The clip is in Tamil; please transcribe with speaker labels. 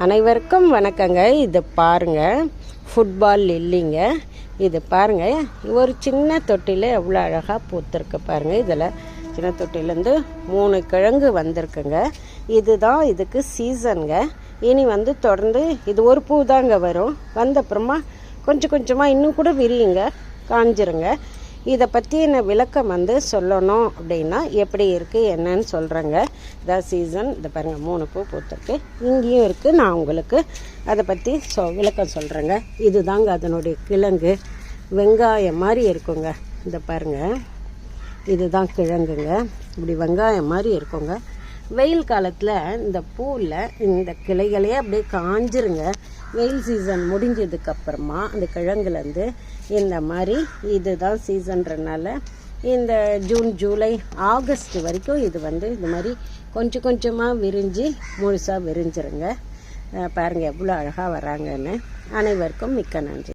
Speaker 1: அனைவருக்கும் வணக்கங்க. இது பாருங்க. ஃபுட்பால் இல்லைங்க. இது பாருங்கள் ஒரு சின்ன தொட்டியில் எவ்வளோ அழகாக பூத்துருக்கு பாருங்கள் இதில் சின்ன தொட்டிலேருந்து மூணு கிழங்கு வந்திருக்குங்க. இதுதான் இதுக்கு சீசனுங்க இனி வந்து தொடர்ந்து இது ஒரு பூ தாங்க வரும். வந்த அப்புறமா கொஞ்சம் கொஞ்சமாக இன்னும் கூட விரியுங்க. காஞ்சிருங்க. இதை பற்றின விளக்கம் வந்து சொல்லணும் அப்படின்னா எப்படி இருக்குது என்னன்னு சொல்கிறேங்க த சீசன் இதை பாருங்கள் மூணு பூ பூத்திருக்கு. இங்கேயும் இருக்குது நான் உங்களுக்கு அதை பற்றி சொ விளக்கம் சொல்கிறேங்க இதுதாங்க அதனுடைய கிழங்கு. வெங்காயம் மாதிரி இருக்குங்க. இதை பாருங்கள் இதுதான் கிழங்குங்க. இப்படி வெங்காயம் மாதிரி இருக்குங்க. வெயில் காலத்தில் இந்த பூவில் இந்த கிளைகளே அப்படியே காஞ்சிருங்க. வெயில் சீசன் முடிஞ்சதுக்கப்புறமா அந்த கிழங்குலேருந்து இந்த மாதிரி இதுதான் சீசன்றனால இந்த ஜூன் ஜூலை ஆகஸ்ட் வரைக்கும் இது வந்து இந்த மாதிரி கொஞ்சம் கொஞ்சமாக விரிஞ்சு முழுசாக விரிஞ்சிருங்க. பாருங்கள் எவ்வளோ அழகாக வராங்கன்னு. அனைவருக்கும் மிக்க நன்றி.